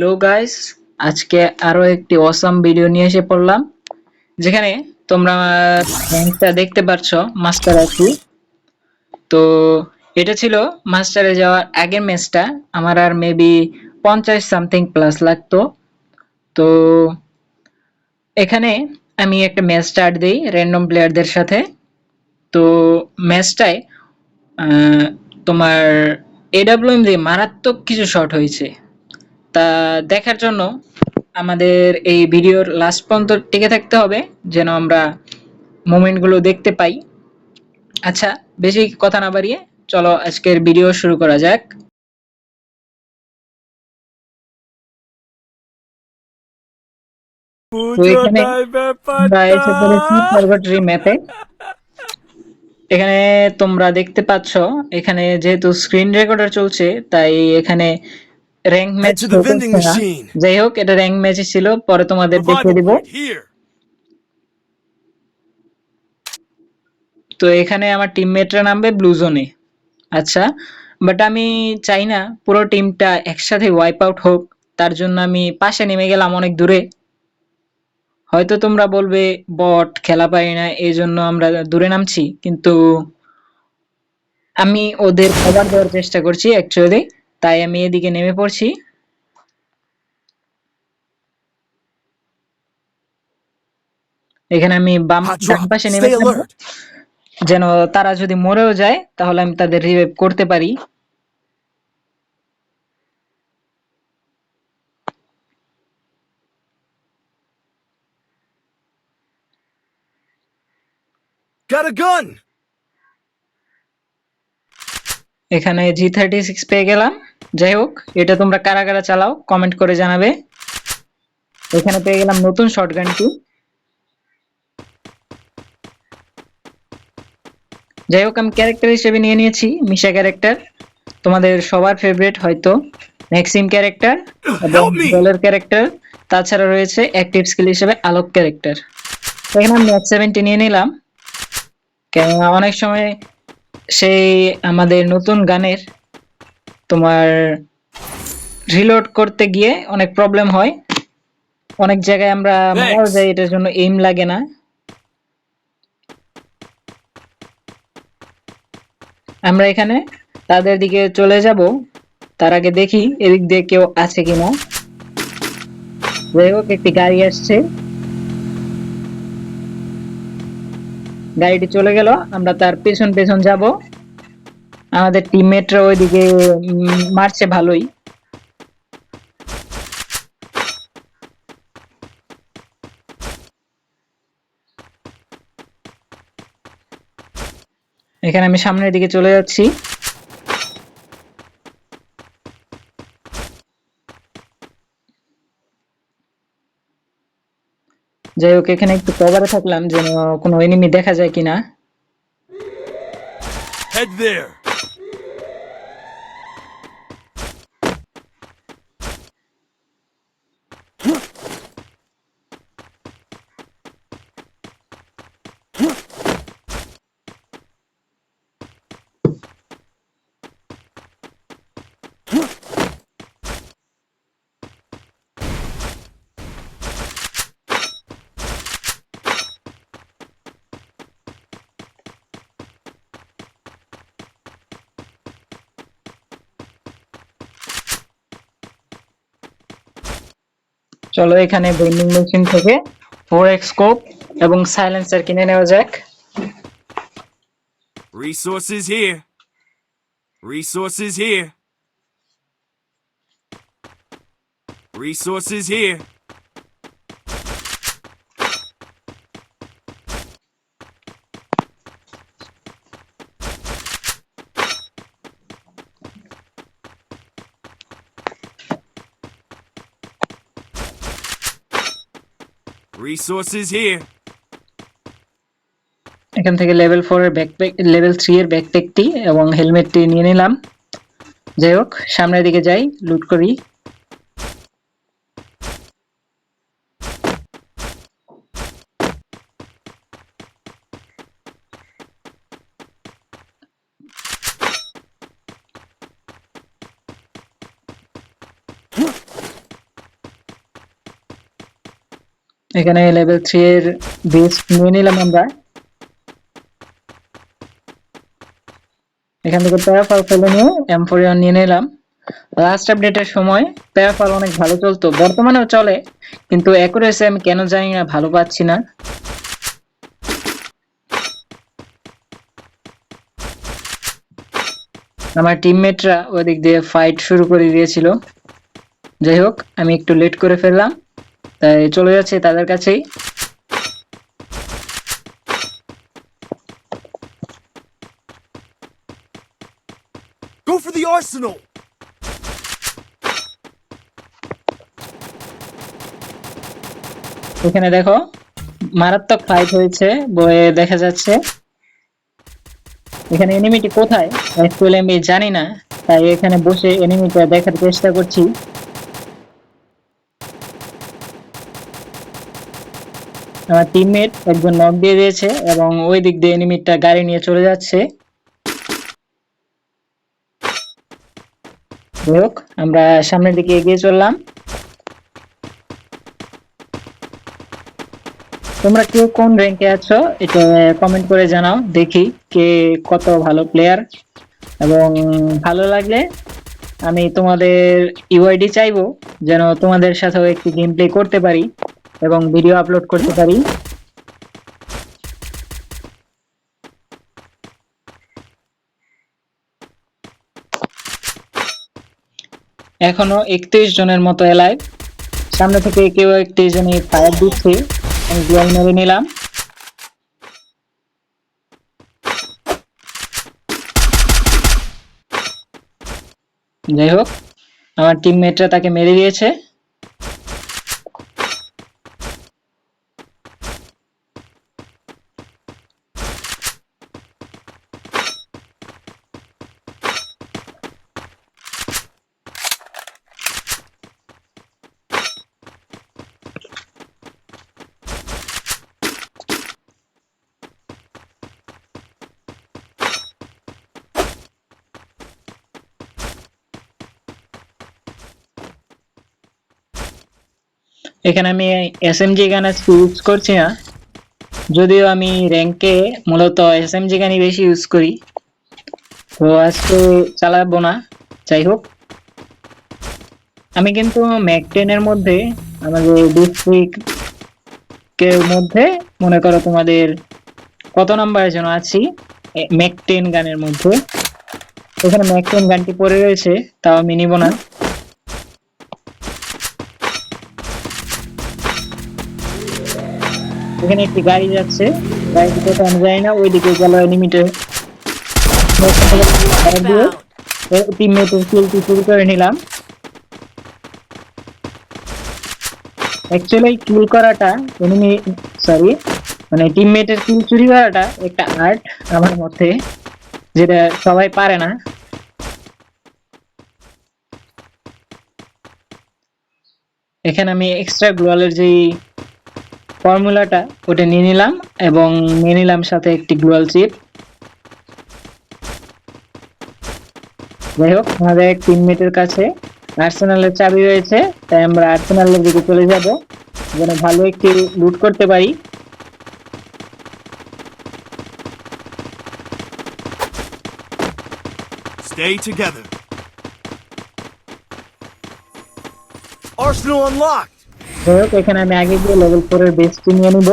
Hello guys আজকে আরও একটি অসাম ভিডিও নিয়ে এসে পড়লাম, যেখানে তোমরা র্যাঙ্কটা দেখতে পাচ্ছ মাস্টার আছি তো এটা ছিল মাস্টারে যাওয়ার আগের ম্যাচটা আমার আর মেবি পঞ্চাশ সামথিং প্লাস লাগতো। তো এখানে আমি একটা ম্যাচ স্টার্ট দিই র্যান্ডম প্লেয়ারদের সাথে। তো ম্যাচটায় তোমার এডাব্লিউএম দিয়ে মারাত্মক কিছু শট হয়েছে। তা দেখার জন্য আমাদের এই ভিডিওর লাস্ট পর্যন্ত টিকে থাকতে হবে যেন আমরা মোমেন্টগুলো দেখতে পাই। আচ্ছা বেশি কথা না বাড়িয়ে চলো আজকের ভিডিও শুরু করা যাক। এখানে তোমরা দেখতে পাচ্ছ এখানে যেহেতু স্ক্রিন রেকর্ডার চলছে তাই এখানে র্যাঙ্ক ম্যাচ. যাই হোক এটা র্যাঙ্ক ম্যাচই ছিল পরে তোমাদের দেখিয়ে দিব. তো এখানে আমার টিমমেটরা নামবে ব্লু জোনে আচ্ছা বাট আমি চাই না পুরো টিমটা একসাথে ওয়াইপ আউট হোক তার জন্য আমি পাশে নেমে গেলাম অনেক দূরে। হয়তো তোমরা বলবে বট খেলা পাই না এই জন্য আমরা দূরে নামছি। কিন্তু আমি ওদের কভার দেওয়ার চেষ্টা করছি অ্যাকচুয়ালি তাই আমি এদিকে নেমে পড়ছি এখানে আমি বাম পাশে নেমে. যেন তারা যদি মরেও যায় তাহলে আমি তাদের রিভাইভ করতে পারি Got a gun. এখানে জি থার্টি সিক্স পেয়ে গেলাম। যাই হোক এটা তোমরা কারা কারা চালাও কমেন্ট করে জানাবে। এখানে পেয়ে গেলাম নতুন শটগানটি যাই হোক আমি ক্যারেক্টার হিসেবে নিয়ে নিয়েছি মিশা ক্যারেক্টার তোমাদের সবার ফেভারিট হয়তো ম্যাক্সিম ক্যারেক্টার এবং ক্যারেক্টার তাছাড়া রয়েছে অ্যাক্টিভ স্কিল হিসেবে আলোক ক্যারেক্টার এখানে আমি ম্যাচ সেভেন্টি নিয়ে নিলাম। কেননা অনেক সময় সেই আমাদের নতুন গানের তোমার রিলোড করতে গিয়ে অনেক প্রবলেম হয়। অনেক জায়গায় আমরা মারাও যাই এটার জন্য এইম লাগে না। আমরা এখানে তাদের দিকে চলে যাব। তার আগে দেখি এদিক দিয়ে কেউ আছে কিনা। যাই হোক একটি গাড়ি আসছে। গাড়িটি চলে গেল, আমরা তার পেছন পেছন যাব। আমাদের টিমমেটরা ওইদিকে মারছে ভালোই। এখানে আমি সামনের দিকে চলে যাচ্ছি। যাই হোক এখানে একটু কভারে থাকলাম যেন কোনো এনিমি দেখা যায় কিনা. চলো এখানে ভেন্ডিং মেশিন থেকে ফোর স্কোপ এবং সাইলেন্সার কিনে নেওয়া যাক Resources here. Resources here. Resources here. Resources here. এখান থেকে লেভেল ফোর এর ব্যাকপ্যাক লেভেল থ্রি এর ব্যাকপ্যাকটি এবং হেলমেটটি নিয়ে নিলাম যাই হোক, সামনের দিকে যাই লুট করি এখানে লেভেল থ্রি এর বেস নিয়ে নিলাম আমরা। এখান থেকে প্যারাফল ফেলে নিয়ে এম ফোর নিয়ে নিলাম। লাস্ট আপডেটের সময় প্যারাফল অনেক ভালো চলতো, বর্তমানেও চলে, কিন্তু অ্যাকুরেসি আমি কেন জানি না, ভালো পাচ্ছি না। আমার টিমমেটরা ওদিক দিয়ে ফাইট শুরু করে দিয়েছিল। যাই হোক, আমি একটু লেট করে ফেললাম। তাই চলে যাচ্ছে তাদের কাছেই। Go for the arsenal! এখানে দেখো মারাত্মক ফাইট হয়েছে বয়ে দেখা যাচ্ছে। এখানে এনিমিটি কোথায়? অ্যাকচুয়ালি আমি জানি না তাই এখানে বসে এনিমিটা দেখার চেষ্টা করছি। টিমমেট একজন নক দিয়ে দিয়েছে এবং ওই দিক দিয়ে এনিমিটটা গাড়ি নিয়ে চলে যাচ্ছে। হোক, আমরা সামনের দিকে এগিয়ে চললাম। তোমরা কেউ কোন র্যাঙ্কে আছো, এটা কমেন্ট করে জানাও, দেখি কে কত ভালো প্লেয়ার এবং ভালো লাগলে আমি তোমাদের ইউআইডি চাইব, যেন তোমাদের সাথেও একটি গেম প্লে করতে পারি। এবং ভিডিও আপলোড করতে পারি। এখনও একত্রিশ জনের মতো এলাইভ সামনে থেকে কেউ একটি জনই ফায়ার দিচ্ছে। আমি গ্লোয়াল মেরে নিলাম। যাই হোক, আমার টিমমেটরা তাকে মেরে দিয়েছে। এখানে আমি এসএমজি গান আজকে ইউজ করছি না। যদিও আমি র্যাঙ্কে মূলত এসএমজি গানই বেশি ইউজ করি। তো আজকে চালাবো না, যাই হোক। আমি কিন্তু ম্যাক টেনের মধ্যে, আমাদের ডিস্ট্রিক্টের মধ্যে, মনে করো তোমাদের কত নাম্বারে যেন আছি? ম্যাক টেন গানের মধ্যে। এখানে ম্যাক টেন গানটি পড়ে রয়েছে, তাও আমি নিব না। এখানে একটি গাড়ি যাচ্ছে। গাড়িটি কোথায় আমি জানি না, ওইদিকে গেল টিমমেটের কিলটি শুরু করে নিলাম। অ্যাকচুয়ালি কিল করাটা এনিমি সরি মানে টিমমেটের কিল চুরি করাটা একটা আর্ট আমার মতে, যেটা সবাই পারে না। এখানে আমি এক্সট্রা গ্লোয়ালের যেই ফর্মুলাটা ওটা নিয়ে নিলাম এবং নিয়ে নিলাম সাথে একটি গ্লোয়াল চিপ যাই হোক, আমাদের এক টিমমেটের কাছে আর্সেনালের চাবি রয়েছে, তাই আমরা আর্সেনালের দিকে চলে যাব যেন ভালো একটি লুট করতে পারি Stay together. Arsenal unlocked! যাই হোক, এখানে আমি আগে গিয়ে লেভেল ফোর এর বেসটি নিয়ে নিব।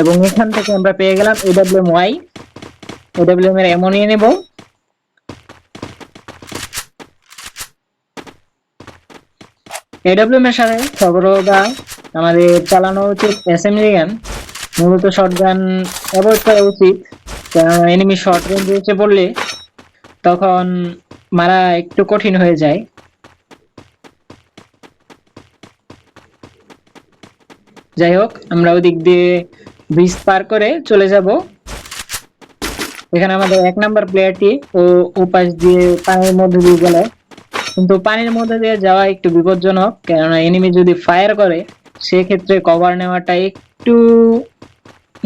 এবং এখান থেকে আমরা পেয়ে গেলাম এডাব্লিউএম ওয়াই এডাব্লিউএম এর এমও নিয়ে নেব। এডাব্লিউএম এর সাথে সর্বদা আমাদের চালানো উচিত এসএমজি গান মূলত শর্ট গান অ্যাভয়েড করা উচিত। কারণ এনিমি শর্ট রেঞ্জ এসে পড়লে তখন মারা একটু কঠিন হয়ে যায়। যাই হোক আমরা ওদিক দিয়ে ব্রিজ পার করে চলে যাব। এখানে আমাদের এক নাম্বার প্লেয়ারটি ও উপাস দিয়ে পানির মধ্যে দিয়ে গেল। কিন্তু পানির মধ্যে দিয়ে যাওয়া একটু বিপজ্জনক, কেননা এনিমি যদি ফায়ার করে, সেক্ষেত্রে কভার নেওয়াটা একটু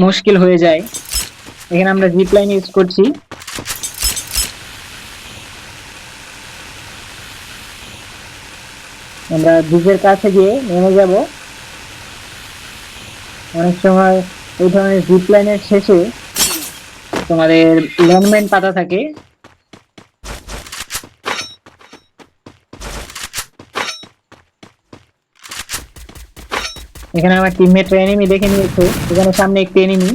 মুশকিল হয়ে যায়। এখানে আমরা জিপ লাইন ইউজ করছি। আমরা ব্রিজের কাছে গিয়ে নেমে যাব। অনেক সময় এই ধরনের জিপ লাইনের শেষে তোমাদের ল্যান্ডমাইন পাতা থাকে। এখানে আমার টিমমেট এনিমি দেখে নিয়েছে। এখানে সামনে একটি এনিমি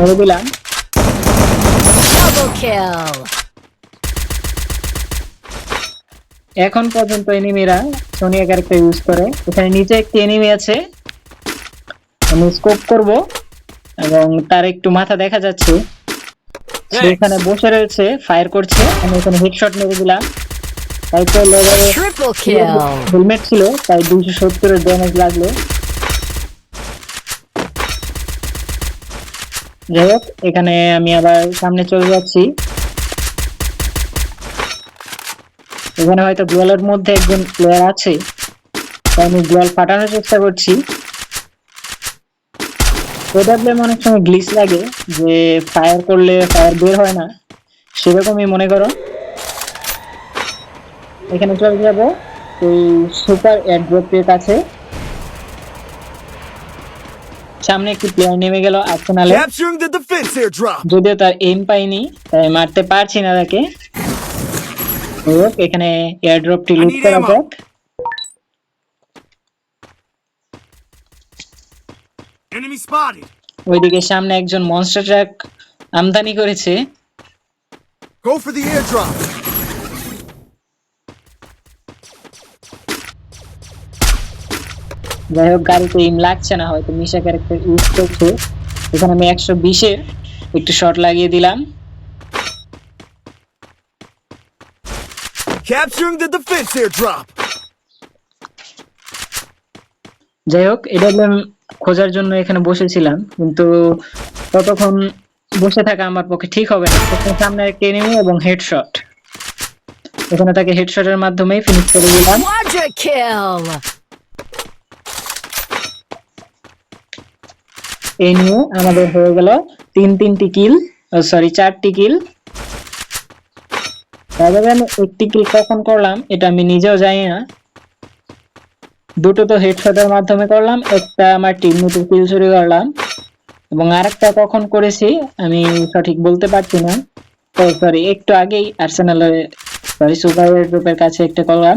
ধরে দিলাম। Double kill. এখন পর্যন্ত এনিমিরা সোনিয়া ক্যারেক্টার ইউজ করে। এখানে নিচে একটি এনিমি আছে। আমি স্কোপ করব এবং তার একটু মাথা দেখা যাচ্ছে। এখানে বসে রয়েছে ফায়ার করছে। আমি এখানে হেডশট মেরে দিলাম। তারপর লেবারে Triple kill. হেলমেট ছিল তাই দুইশো সত্তরের ড্যামেজ লাগল। যাই হোক এখানে আমি আবার সামনে চলে যাচ্ছি। এখানে হয়তো গ্লোয়ালের মধ্যে একজন প্লেয়ার আছে। তাই আমি গ্লোয়াল ফাটানোর চেষ্টা করছি। ওডাব্লিউএম অনেক সময় গ্লিচ লাগে যে ফায়ার করলে ফায়ার বের হয় না। সেরকমই মনে করো। এখানে চলে যাব এই সুপার এয়ারড্রপের কাছে। সামনে একটি প্লেয়ার নেমে গেল আর্সেনালে. যদিও তার এম পাইনি তাই মারতে পারছি না তাকে। এখানে এয়ারড্রপটি লুট করা. যাক। ওইদিকে সামনে একজন মনস্টার ট্রাক আমদানি করেছে। Go for the airdrop. যাই হোক গাড়িতে ইম লাগছে না হয়তো মিশা ক্যারেক্টার ইউজ করছে। এখানে আমি একশো বিশের একটু শর্ট লাগিয়ে দিলাম। Capturing the defense airdrop. যাই হোক এটা আমি খোঁজার জন্য এখানে বসেছিলাম কিন্তু ততক্ষণ বসে থাকা আমার পক্ষে ঠিক হবে না। সামনে একটা এনিমি এবং হেডশট এখানে তাকে হেডশটের মাধ্যমেই ফিনিশ করে দিলাম. এই নিয়ে আমাদের হয়ে গেল। তিন তিনটি কিল সরি চারটি কিল তবে আমি একটি কিল কখন করলাম এটা আমি নিজেও জানি না। দুটো তো হেডশটের মাধ্যমে করলাম একটা আমার টিম মেটের কিল চুরি করলাম। এবং আরেকটা কখন করেছি আমি সঠিক বলতে পারছি না। তো সরি একটু আগেই আর্সেনালের সরি সুপার গ্রুপের কাছে একটা করলাম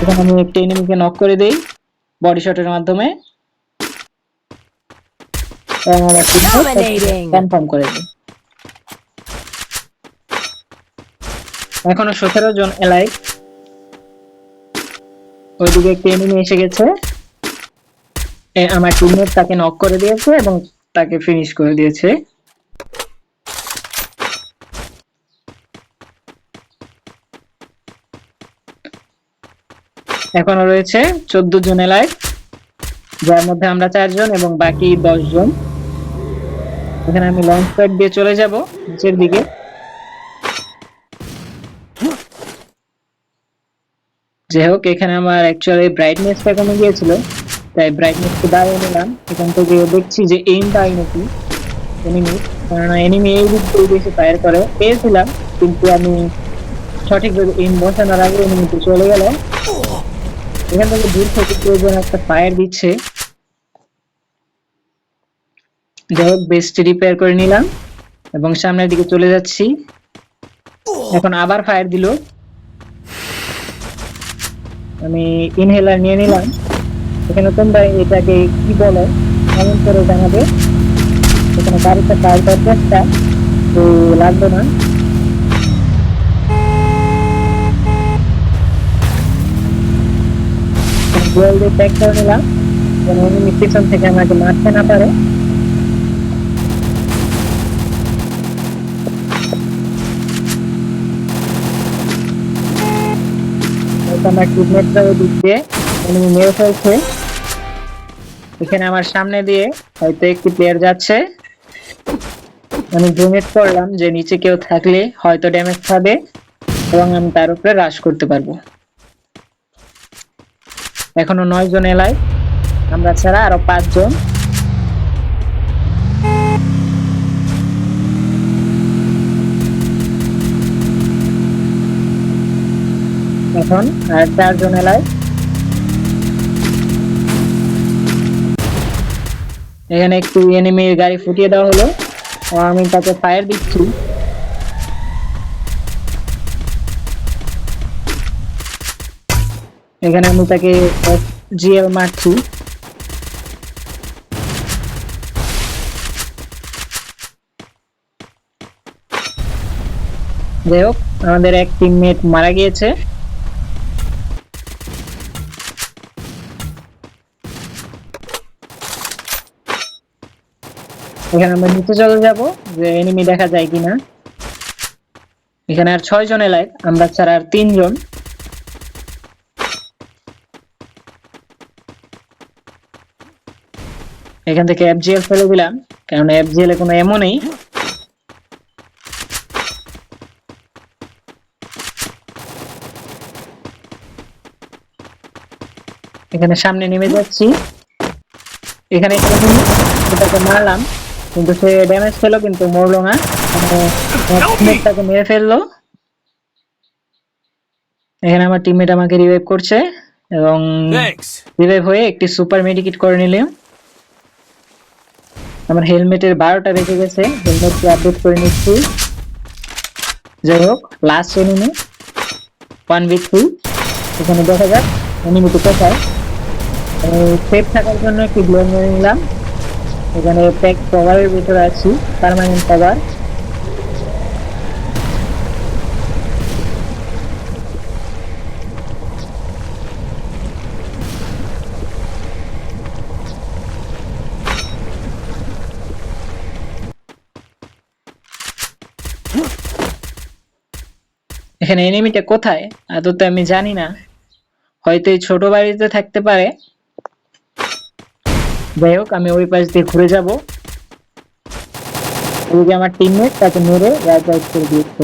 এখানে আমি একটা এনিমিকে নক করে দেই বডি শটের মাধ্যমে. কনফার্ম করে দিই। এখনও সতেরো জন এলাই। ওইদিকে একটি এনিমি এসে গেছে। আমার টিমমেট তাকে নক করে দিয়েছে এবং তাকে ফিনিশ করে দিয়েছে। এখনও রয়েছে চোদ্দ জন এলাই, যার মধ্যে আমরা চারজন এবং বাকি দশজন এখানে আমি লঞ্চ প্যাড দিয়ে চলে যাব, নিচের দিকে। যাই হোক এখানে আমার অ্যাকচুয়ালি ব্রাইটনেসটা কমে গিয়েছিল, তাই ব্রাইটনেসকে বাড়িয়ে নিলাম। এখান থেকে দেখছি যে এইম পাই নাকি এনিমি কারণ এনিমি এই দিক দিয়ে বেশি ফায়ার করে। পেয়েছিলাম, কিন্তু আমি সঠিকভাবে এইম বসানোর আগে এনিমিতে চলে গেল এখান থেকে দূর থেকে প্রয়োজন একটা ফায়ার দিচ্ছে। যাই হোক বেস্ট রিপেয়ার করে নিলাম, এবং সামনের দিকে চলে যাচ্ছি। এখন আবার ফায়ার দিল। আমি ইনহেলার নিয়ে নিলাম। এখানে তোমরা এটাকে কি বলো? কমেন্ট করে জানাবে। এখানে গাড়িতে ফায়ার চেষ্টা তো লাগবে না। গোল দিয়ে প্যাক করে নিলাম। যেন পিছন থেকে আমাকে মারতে না পারে। আমার টিমমেটরা ওই দিক enemy মেরে ফেলছে। এখানে আমার সামনে দিয়ে হয়তো একটি প্লেয়ার যাচ্ছে। আমি ডোনেট করলাম যে নিচে কেউ থাকলে হয়তো ড্যামেজ খাবে এবং আমি তার উপরে রাশ করতে পারব। এখনও নয় জন এলাই আমরা ছাড়া আরও পাঁচজন। এখন আর চারজন এলায় এখানে একটু এনিমির গাড়ি ফুটিয়ে দেওয়া হলো। আমি তাকে ফায়ার দিচ্ছি। এখানে আমি তাকে জিএল মারছি। যাই হোক, আমাদের এক টিমমেট মারা গিয়েছে। এখানে আমরা নিচে চলে যাব, যে এনিমি দেখা যায় কিনা। এখানে আর ছয় জন এলাইভ আমরা ছাড়া আর তিনজন। এখান থেকে এফজিএল ফেলে দিলাম কারণ এফজিএল এ কোনো এমন নেই। এখানে সামনে নেমে যাচ্ছি। এখানে মারলাম। কিন্তু সে ড্যামেজ পেল কিন্তু মরলো না তাকে মেরে ফেলল এখানে আমার টিমমেট আমাকে রিভাইভ করছে এবং. রিভাইভ হয়ে একটি সুপার মেডিকেট করে নিলাম আমার হেলমেটের বারোটা বেঁচে গেছে হেলমেটটি আপডেট করে নিচ্ছি যাই হোক last enemy one with three এখানে দেখা যাক এনিমিটি কোথায় সেফ থাকার জন্য একটি গ্লোন নিয়ে নিলাম এখানে প্যাক কভারের ভিতরে আছি পার্মানেন্ট কভার এখানে এনিমিটা কোথায়? আদতে আমি জানি না। হয়তো এই ছোট বাড়িতে থাকতে পারে। যাই হোক, আমি ওই পাশ দিয়ে ঘুরে যাব। ওই যে আমার টিমমেট তাকে মেরে রাইট রাইট করে দিয়েছে